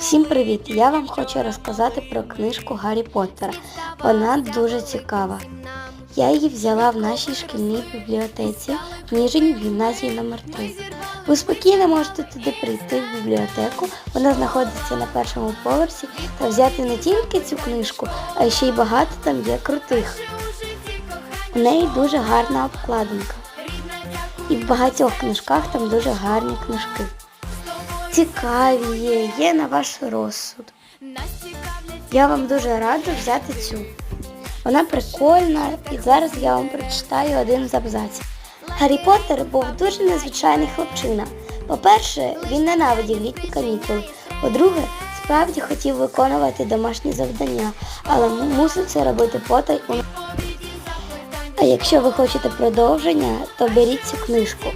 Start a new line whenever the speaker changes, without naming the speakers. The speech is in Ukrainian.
Всім привіт! Я вам хочу розказати про книжку Гаррі Поттера. Вона дуже цікава. Я її взяла в нашій шкільній бібліотеці в Ніжинь гімназії номер 3 Ви спокійно можете туди прийти в бібліотеку, вона знаходиться на першому поверсі та взяти не тільки цю книжку, а ще й багато там є крутих. У неї дуже гарна обкладинка. І в багатьох книжках там дуже гарні книжки. Цікаві є, є на ваш розсуд. Я вам дуже рада взяти цю. Вона прикольна, і зараз я вам прочитаю один з абзаців. Гаррі Поттер був дуже незвичайний хлопчина. По-перше, він ненавидів літні канікули. По-друге, справді хотів виконувати домашні завдання, але мусив це робити потай у А якщо ви хочете продовження, то беріть цю книжку.